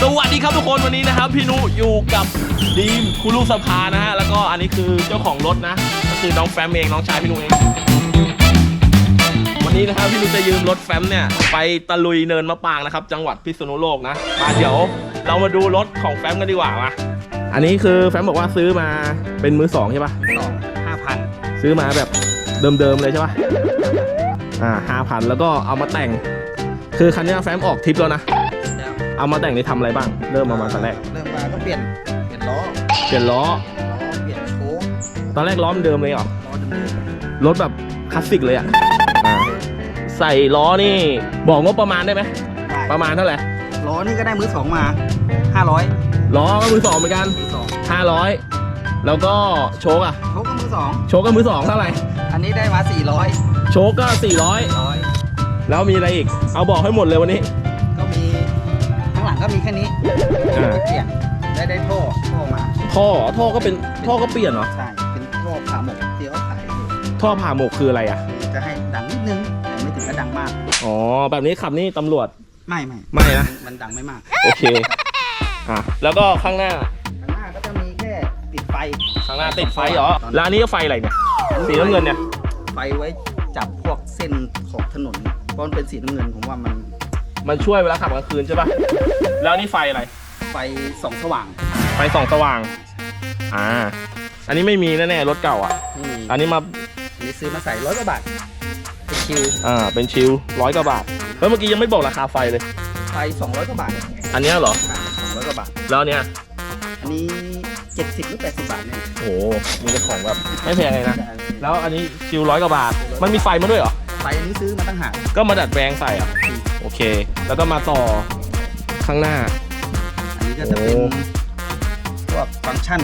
สวัสดีครับทุกคนวันนี้นะครับพี่นุอยู่กับดีมคุรุสภานะฮะแล้วก็อันนี้คือเจ้าของรถนะ ก็คือน้องแฟมเองน้องชายพี่นุเอง วันนี้นะครับพี่นุจะยืมรถแฟมเนี่ยไปตะลุยเนินมะปรางนะครับ จังหวัดพิษณุโลกนะมาเดี๋ยวเรามาดูรถของแฟมกันดีกว่ามาอันนี้คือแฟมบอกว่าซื้อมาเป็นมือสองใช่ปะสองห้าพันซื้อมาแบบเดิมๆเลยใช่ปะอ่าห้าพันแล้วก็เอามาแต่ง คือคันนี้แฟมออกทริปแล้วนะแล้ว เอามาแต่งนี่ทำอะไรบ้าง เริ่มมามาตอนแรก เริ่มมาก็เปลี่ยนเปลี่ยนล้อเปลี่ยนล้อ ล้อเปลี่ยนโค้งตอนแรกล้อมนเดิมเลยเหรอ ล้อเดิมรถแบบคลาสสิกเลยอะอ่าใส่ล้อนี่ บอกงบประมาณได้ไหมๆได้ประมาณเท่าไหร่ ล้อนี่ก็ได้มือสองมาห้าร้อยล้อก็มือสองเหมือนกัน มือสอง500 แล้วก็โชกอะโชคก็มือสองโชกก็มือสองเท่าไหร่ อันนี้ได้มาสี่ร้อยโชกก็ 400 ร้อยแล้วมีอะไรอีก เอาบอกให้หมดเลยวันนี้ก็มีข้างหลัง ก็มีแค่นี้อ่า ก็เปลี่ยนได้ได้ท่อท่อมาท่อท่อก็เป็นท่อก็เปลี่ยนเหรอใช่เป็นท่อผ่าหมกที่เขาขายอยู่ท่อผ่าหมกคืออะไรอะจะให้ดังนิดนึงแต่ไม่ถึงกับดังมาก อ๋อแบบนี้ขับนี่ตำรวจ ไม่ไม่ไม่นะ มันดังไม่มากโอเคอะแล้วก็ข้างหน้าข้างหน้าก็จะมีแค่ติดไฟข้างหน้าติดไฟเหรอแล้วอันนี้ก็ไฟอะไรเนี่ย สีน้ำเงินเนี่ย ไฟไว้จับพวกเส้นขอบถนนเพราะมันเป็นสีน้ำเงินผมว่ามัน มันช่วยเวลาขับกลางคืนใช่ปะแล้วนี่ไฟอะไร ไฟส่องสว่างไฟส่องสว่าง อ่า อันนี้ไม่มีแน่ๆรถเก่าอะไม่มีอันนี้มาอันนี้ซื้อมาใส่ร้อยกว่าบาทเป็นคิวอ่า เป็นชิลร้อยกว่าบาทแล้วเมื่อกี้ยังไม่บอกราคาไฟเลย ไฟสองร้อยกว่าบาทอันเนี้ยเหรอ สองร้อยกว่าบาท แล้วอันเนี้ยอันนี้เจ็ดสิบหรือแปดสิบบาทเนี่ยโอ้โหมีแต่ของแบบไม่แพงเลยนะ แล้วอันนี้ชิลร้อยกว่าบาท มันมีไฟมาด้วยเหรอ ไฟอันนี้ซื้อมาตั้งหากก็มาดัดแปลงใส่อะ โอเค แล้วก็มาต่อข้างหน้า อันนี้ก็จะเป็นโอ้ พวกฟังก์ชัน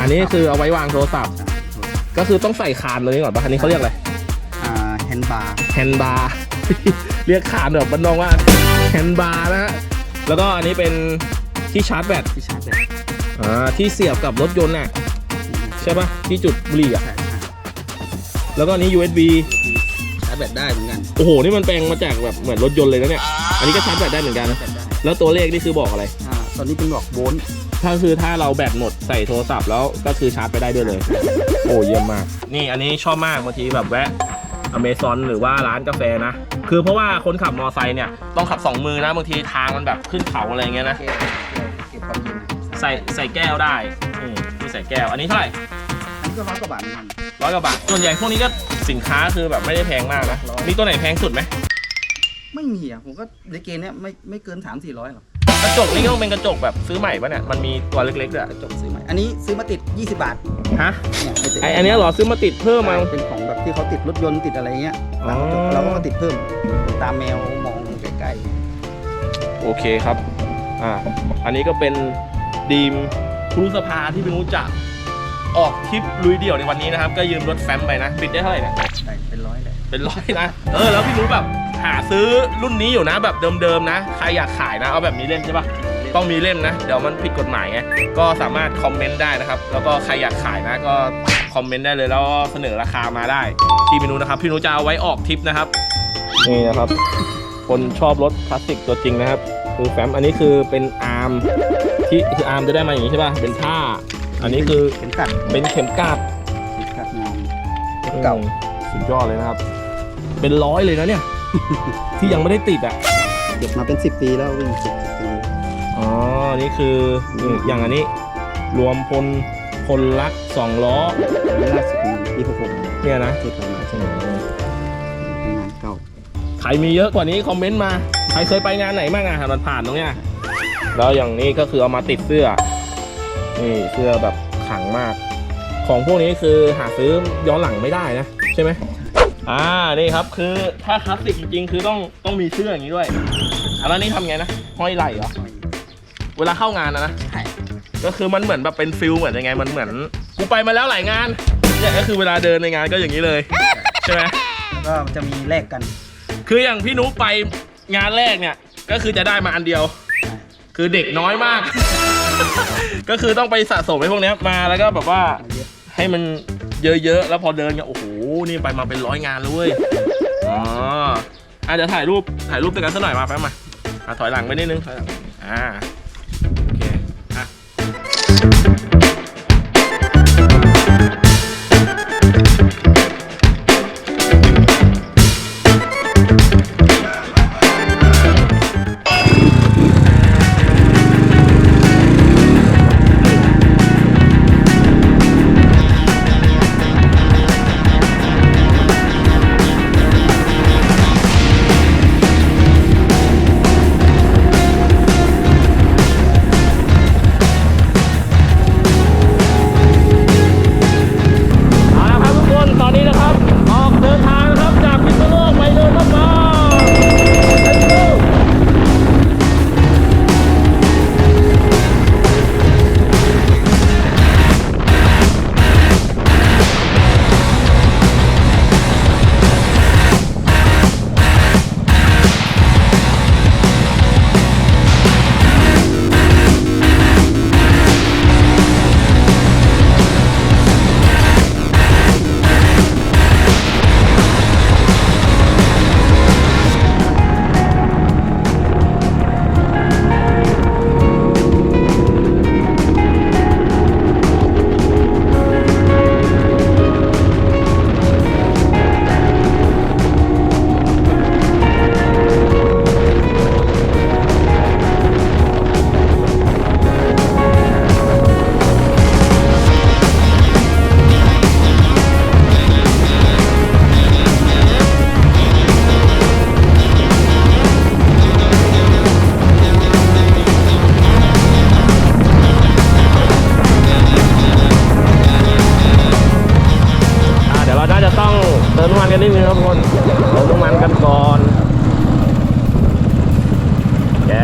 อันนี้คือเอาไว้วางโทรศัพท์ ก็คือต้องใส่คานเลยก่อนปะอันนี้เขาเรียกอะไรอ่าแฮนด์บาร์แฮนด์บาร์ เรียกขานแบบบ้านนองว่าแฮนด์บาร์นะฮะแล้วก็อันนี้เป็นที่ชาร์จแบตที่ชาร์จแบตอ่าที่เสียบกับรถยนต์น่ะใช่ปะที่จุดบุหรี่อะใช่ใช่แล้วก็อันนี้ USB ชาร์จ แบตได้เหมือนกันโอ้โห นี่มันแปลงมาจากแบบเหมือนรถยนต์เลยนะเนี่ย อันนี้ก็ชาร์จแบตได้เหมือนกัน แบตได้แล้วตัวเลขนี่คือบอกอะไร อ่าตอนนี้เป็นบอกโวลต์ถ้าคือถ้าเราแบตหมดใส่โทรศัพท์แล้วก็คือชาร์จไปได้ด้วยเลย โอ้เยี่ยมมาก นี่อันนี้ชอบมากบางทีแบบแวะอเมซอนหรือว่าร้านกาแฟนะ คือเพราะว่าคนขับมอไซค์เนี่ยต้องขับสองมือนะบางทีทางมันแบบขึ้นเขาอะไรเงี้ยนะเก็บเก็บความเย็นใส่ใส่แก้วได้นี่มีใส่แก้ว อันนี้เท่าไหร่อันนี้ก็ร้อยกว่าบาทเหมือนกัน ร้อยกว่าบาท ส่วนใหญ่พวกนี้ก็สินค้าคือแบบไม่ได้แพงมากนะ มีตัวไหนแพงสุดไหมไม่มีอะผมก็ในเกณฑ์เนี้ยไม่ไม่เกินสามสี่ร้อยหรอกกระจกนี่ก็ต้องเป็นกระจกแบบซื้อใหม่ปะเนี่ย มันมีตัวเล็กๆด้วยกระจกซื้อใหม่อันนี้ซื้อมาติด 20 บาทฮะ เนี่ยไปติดไออันเนี้ยเหรอซื้อมาติดเพิ่มมา เป็นของแบบที่เขาติดรถยนต์ติดอะไรเงี้ยอ๋อตามกระจกเราก็มาติดเพิ่มตามแมวมองใกล้โอเคครับ อ่า อันนี้ก็เป็นดีมครูสภาที่พี่นุจะ ออกทริปลุยเดี่ยวในวันนี้นะครับ ก็ยืมรถแฟมไปนะ บิดได้เท่าไหร่เนี่ยๆได้เป็นร้อยเลยเป็นร้อยนะ เออ แล้วพี่นุแบบหาซื้อรุ่นนี้อยู่นะ แบบเดิมๆนะ ใครอยากขายนะ เอาแบบมีเล่มใช่ปะต้องมีเล่มนะ เดี๋ยวมันผิดกฎหมายไง ก็สามารถคอมเมนต์ได้นะครับ แล้วก็ใครอยากขายนะ ก็คอมเมนต์ได้เลย แล้วก็เสนอราคามาได้ ที่พี่นุนะครับ พี่นุจะเอาไว้ออกทริปนะครับ นี่นะครับ คนชอบรถคลาสสิกตัวจริงนะครับ คือแฟ้ม อันนี้คือเป็นอาร์มที่คืออาร์มจะได้มาอย่างนี้ใช่ป่ะ เป็นผ้า อันนี้คือเป็นกัดเป็นเข็มกลัดเป็นกัดงานเก่าอืมสุดยอดเลยนะครับ เป็นร้อยเลยนะเนี่ย ที่ยังไม่ได้ติดอะเก็บมาเป็น 10 ปีแล้ววิ่งสิบปีอ๋อนี่คือนี่อย่างอันนี้ รวมพลพลลักสองล้ออันนี้ล่าสุดมันปีหกหกเนี่ยนะที่ผ่านมาใช่ไหมเป็นงานเก่าใครมีเยอะกว่านี้คอมเมนต์มา ใครเคยไปงานไหนบ้างอะมันผ่านตรงเนี้ยแล้วอย่างนี้ก็คือเอามาติดเสื้อ นี่เสื้อแบบขลังมาก ของพวกนี้คือหาซื้อย้อนหลังไม่ได้นะ ใช่ไหมอ่านี่ครับคือถ้าคลาสสิกจริงๆคือต้องต้องมีเสื้ออย่างนี้ด้วยอันนั้นนี่ทำไงนะห้อยไหล่เหรอเวลาเข้างานนะนะใช่ก็คือมันเหมือนแบบเป็นฟิลเหมือนยังไงมันเหมือนกูไปมาแล้วหลายงานเนี่ยก็คือเวลาเดินในงานก็อย่างนี้เลยใช่ไหมแล้วก็จะมีแลกกัน คืออย่างพี่นุ๊กไปงานแรกเนี่ยก็คือจะได้มาอันเดียวใช่คือเด็กน้อยมาก ก็คือต้องไปสะสมไอ้พวกเนี้ยมาแล้วก็แบบว่าให้มันเยอะๆ แล้วพอเดินเนี่ยโอ้โห นี่ไปมาเป็นร้อยงานแล้วเว้ยอ๋ออาจจะถ่ายรูปถ่ายรูปด้วยกันสักหน่อยมาแป๊บมาอะถอยหลังไปนิดนึงถอยหลังอ่า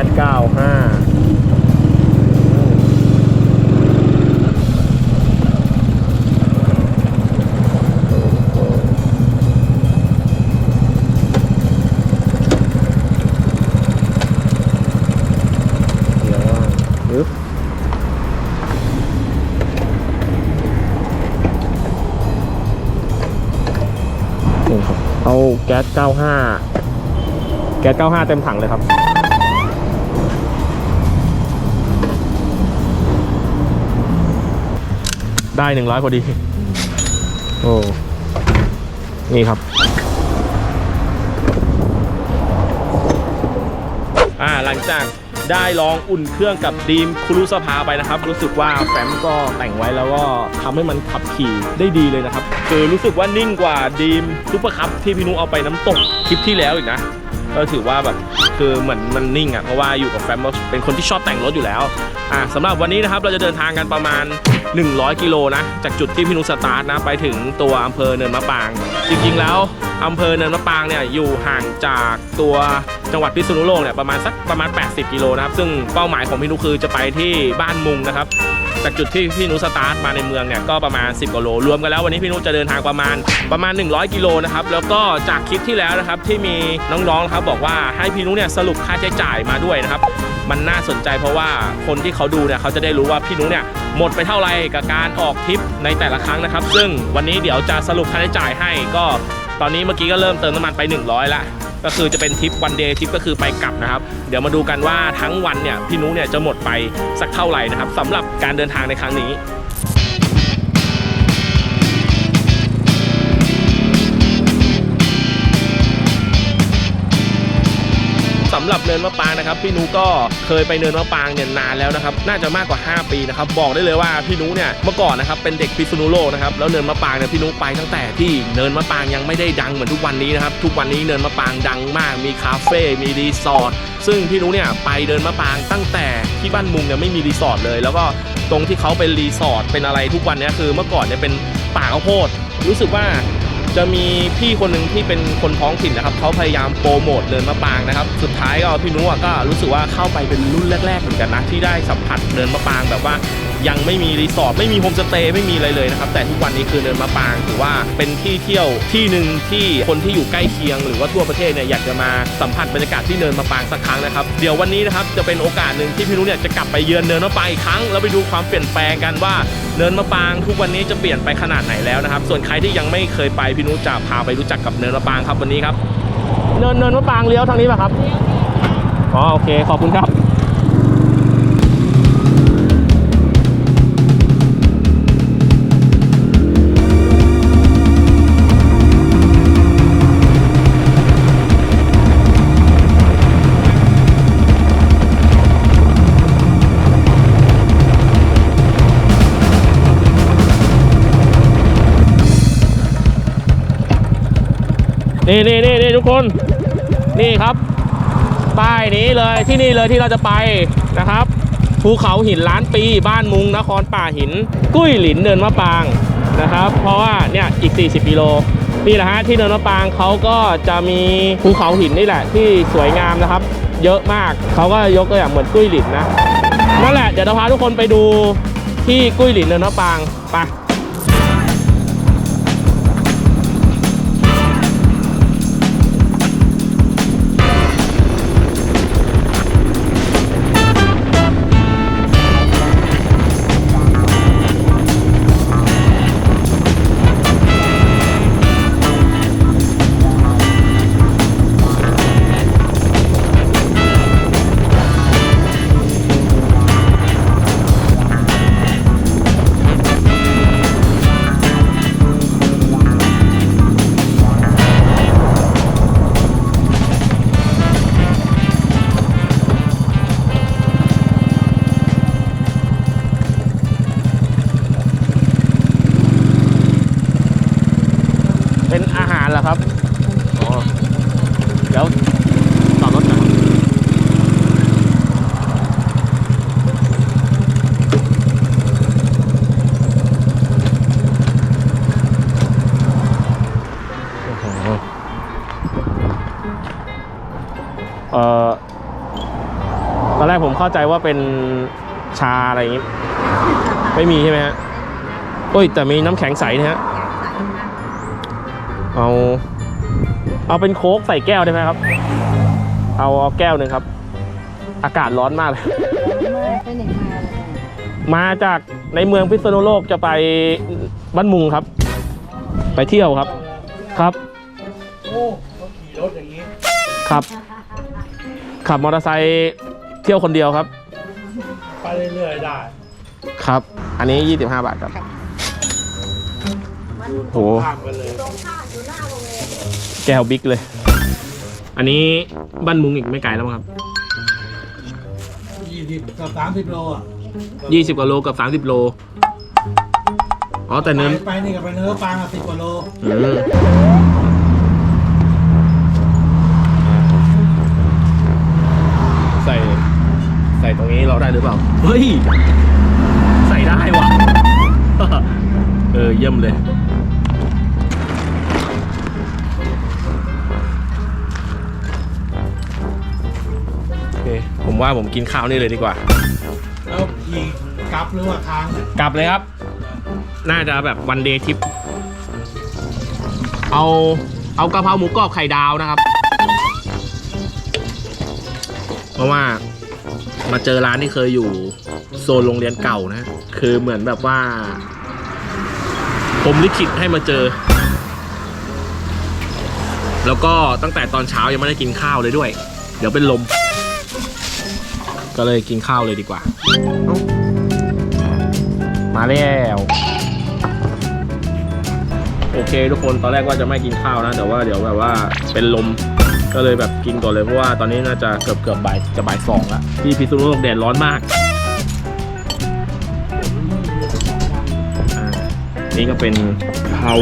แก๊ส95เดี๋ยวว่าเอาแก๊ส 95 แก๊ส 95 เต็มถังเลยครับ ได้100พอดี โอ้ นี่ครับ อ่าหลังจากได้ลองอุ่นเครื่องกับดีมคุรุสภาไปนะครับ รู้สึกว่าแฟมก็แต่งไว้แล้วก็ทำให้มันขับขี่ได้ดีเลยนะครับ คือรู้สึกว่านิ่งกว่าดีมซุปเปอร์คัพที่พี่นุเอาไปน้ำตกคลิปที่แล้วอีกนะ ก็ถือว่าแบบคือเหมือนมันนิ่งอะเพราะว่าอยู่กับแฟมเป็นคนที่ชอบแต่งรถอยู่แล้วอ่าสำหรับวันนี้นะครับเราจะเดินทางกันประมาณ 100 กิโลนะจากจุดที่พี่นุสตาร์ทนะไปถึงตัวอำเภอเนินมะปราง จริงๆแล้วอำเภอเนินมะปรางเนี่ยอยู่ห่างจากตัวจังหวัดพิษณุโลกเนี่ยประมาณสักประมาณ 80 กิโลนะครับซึ่งเป้าหมายของพี่นุคือจะไปที่บ้านมุงนะครับ จากจุดที่พี่นุสตาร์ทมาในเมืองเนี่ยก็ประมาณ 10กิโลรวมกันแล้ววันนี้พี่นุจะเดินทางประมาณประมาณ 100 กิโลนะครับแล้วก็จากคลิปที่แล้วนะครับที่มีน้องๆครับบอกว่าให้พี่นุเนี่ยสรุปค่าใช้จ่ายมาด้วยนะครับมันน่าสนใจเพราะว่าคนที่เขาดูเนี่ยเขาจะได้รู้ว่าพี่นุเนี่ยหมดไปเท่าไหร่กับการออกทริปในแต่ละครั้งนะครับ ซึ่งวันนี้เดี๋ยวจะสรุปค่าใช้จ่ายให้ก็ตอนนี้เมื่อกี้ก็เริ่มเติมน้ำมันไป 100ละ ก็คือจะเป็นทริปวันเดย์ทริปก็คือไปกลับนะครับ เดี๋ยวมาดูกันว่าทั้งวันเนี่ยพี่นุเนี่ยจะหมดไปสักเท่าไหร่นะครับสำหรับการเดินทางในครั้งนี้ สำหรับเนินมะปางนะครับพี่นุก็เคยไปเนินมะปางเนี่ยนานแล้วนะครับน่าจะมากกว่า 5 ปีนะครับบอกได้เลยว่าพี่นุเนี่ยเมื่อก่อนนะครับเป็นเด็กพิษณุโลกนะครับแล้วเนินมะปางเนี่ยพี่นุไปตั้งแต่ที่เนินมะปางยังไม่ได้ดังเหมือนทุกวันนี้นะครับทุกวันนี้เนินมะปางดังมาก มีคาเฟ่มีรีสอร์ทซึ่งพี่นุเนี่ยไปเดินมะปางตั้งแต่ที่บ้านมุงเนี่ยไม่มีรีสอร์ทเลย แล้วก็ตรงที่เขาเป็นรีสอร์ทเป็นอะไรทุกวันนี้คือเมื่อก่อนเนี่ยเป็นป่าข้าวโพดรู้สึกว่า จะมีพี่คนหนึ่งที่เป็นคนท้องถิ่นนะครับเขาพยายามโปรโมทเนินมะปรางนะครับ สุดท้ายก็พี่นุก็รู้สึกว่าเข้าไปเป็นรุ่นแรกๆเหมือนกันนะที่ได้สัมผัสเนินมะปรางแบบว่ายังไม่มีรีสอร์ทไม่มีโฮมสเตย์ไม่มีอะไรเลยนะครับ แต่ทุกวันนี้คือเนินมะปรางถือว่าเป็นที่เที่ยวที่หนึ่งที่คนที่อยู่ใกล้เคียง หรือว่าทั่วประเทศเนี่ยอยากจะมาสัมผัสบรรยากาศที่เนินมะปรางสักครั้งนะครับเดี๋ยววันนี้นะครับจะเป็นโอกาสหนึ่งที่พี่นุเนี่ยจะกลับไปเยือนเนินมะปางอีกครั้งแล้วไปดูความเปลี่ยนแปลงกันว่าเนินมะปรางทุกวันนี้จะเปลี่ยนไปขนาดไหนแล้วนะครับ ส่วนใครที่ยังไม่เคยไปพี่นุจะพาไปรู้จักกับเนินมะปรางครับวันนี้ครับ เนินเนินมะปรางเลี้ยวทางนี้ป่ะครับอ๋อโอเคขอบคุณครับ ทุกคนนี่ครับ ป้ายนี้เลยที่นี่เลยที่เราจะไปนะครับภูเขาหินล้านปีบ้านมุงนครป่าหิน กุ้ยหลินเนินมะปางนะครับ เพราะว่าเนี่ยอีก 40กิโลนี่แหละฮะที่เนินมะปางเขาก็จะมีภูเขาหินนี่แหละ ที่สวยงามนะครับ เยอะมากเขาก็ยกตัวอย่างเหมือนกุ้ยหลินนะนั่นแหละเดี๋ยวเราพาทุกคนไปดูที่กุ้ยหลินเนินมะปางไป อะไรอย่างงี้ ไม่มีใช่ไหมฮะโอ้ย แต่มีน้ำแข็งใสนะฮะเอา เอาเป็นโค้กใส่แก้วได้ไหมครับ เอาเอาแก้วหนึ่งครับ อากาศร้อนมากเลย ไปไหนมาล่ะเนี่ยมาจากในเมืองพิษณุโลกจะไปบ้านมุงครับ ไปเที่ยวครับ ครับโอ้เขาขี่รถอย่างนี้ครับ ขับมอเตอร์ไซค์เที่ยวคนเดียวครับ ไปเรื่อยๆได้ ครับ อันนี้ 25 บาทครับโหข้ามกันเลยแก้วบิ๊กเลย อันนี้บ้านมุงอีกไม่ไกลแล้วมั้งครับ ยี่สิบกับสามสิบโลอะ20 กว่าโลกับ 30 โล อ๋อ แต่เนินไปไปนี่กับไปเนื้อปลาสิบกว่าโลอืมใส่ ใส่ตรงนี้เราได้หรือเปล่า เฮ้ย ใส่ได้ว่ะ เออ เยี่ยมเลย โอเค ผมว่าผมกินข้าวนี่เลยดีกว่า แล้วขี่กลับหรือว่าค้างเนี่ยกลับเลยครับ น่าจะแบบวันเดย์ทริป เอาเอากะเพราหมูกรอบไข่ดาวนะครับ เพราะว่า มาเจอร้านที่เคยอยู่โซนโรงเรียนเก่านะ คือเหมือนแบบว่า ผมลิขิตให้มาเจอ แล้วก็ตั้งแต่ตอนเช้ายังไม่ได้กินข้าวเลยด้วย เดี๋ยวเป็นลม ก็เลยกินข้าวเลยดีกว่า มาแล้วโอเคทุกคนตอนแรกว่าจะไม่กินข้าวนะ แต่ว่าเดี๋ยวแบบว่าเป็นลม ก็เลยแบบกินก่อนเลยเพราะว่าตอนนี้น่าจะเกือบเกือบบ่ายจะบ่ายสองแล้วที่พิษณุโลกแดดร้อนมากอ่านี่ก็เป็นเผา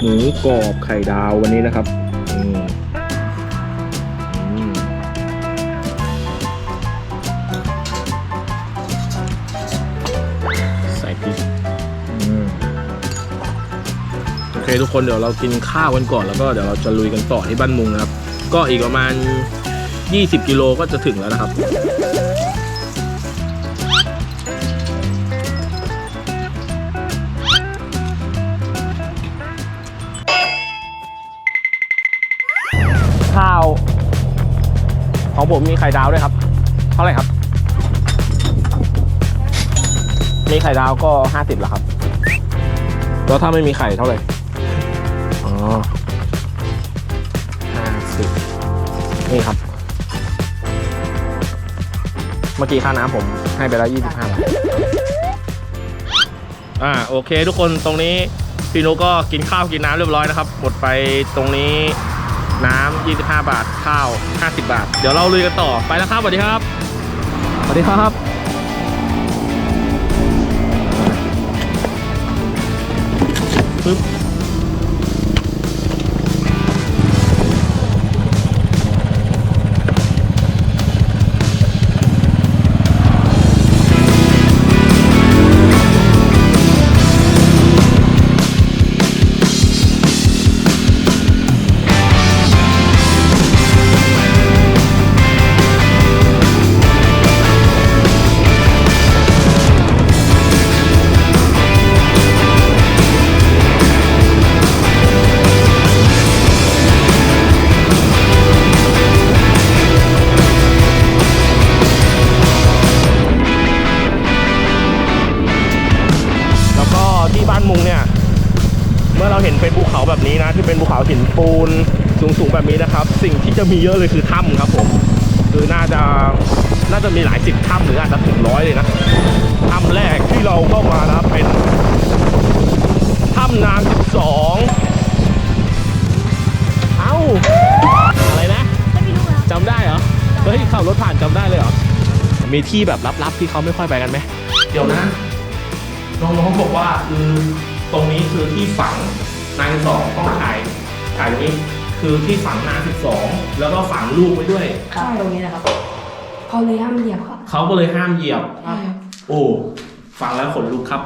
หมูกรอบไข่ดาววันนี้นะครับอืมอืมใส่พริกอืม โอเคทุกคนเดี๋ยวเรากินข้าวกันก่อนแล้วก็เดี๋ยวเราจะลุยกันต่อที่บ้านมุงนะครับ ก็อีกประมาณ 20 กิโลก็จะถึงแล้วนะครับ ข้าว ของผมมีไข่ดาวด้วยครับ เท่าไหร่ครับ มีไข่ดาวก็ 50แล้วครับ แล้วถ้าไม่มีไข่เท่าไหร่อ๋อ นี่ครับ เมื่อกี้ค่าน้ำผมให้ไปแล้วยี่สิบห้าบาทอ่าโอเค ทุกคนตรงนี้พี่นุก็กินข้าวกินน้ำเรียบร้อยนะครับหมดไปตรงนี้น้ำ25 บาทข้าว 50 บาท เดี๋ยวเราลุยกันต่อไปแล้วครับสวัสดีครับสวัสดีครับปึ๊บ งเนี่ย เมื่อเราเห็นเป็นภูเขาแบบนี้นะ ที่เป็นภูเขาหินปูนสูงๆแบบนี้นะครับ สิ่งที่จะมีเยอะเลยคือถ้ำครับผม คือน่าจะน่าจะมีหลายสิบถ้ำหรืออาจจะถึงร้อยเลยนะถ้ำแรกที่เราเข้ามานะเป็นถ้ำนางสิบสองเอ้าอะไรนะจำได้เหรอเฮ้ยขับรถผ่านจำได้เลยเหรอมีที่แบบลับๆที่เขาไม่ค่อยไปกันไหมเดี๋ยวนะน้องๆบอกว่าคือ ตรงนี้คือที่ฝังนางสิบสองต้องถ่ายถ่ายตรงนี้คือที่ฝังนางสิบสองแล้วก็ฝังลูกไว้ด้วยครับตรงนี้นะครับเขาเลยห้ามเหยียบครับเขาก็เลยห้ามเหยียบ ใช่ครับ โอ้ ฟังแล้วขนลุกครับ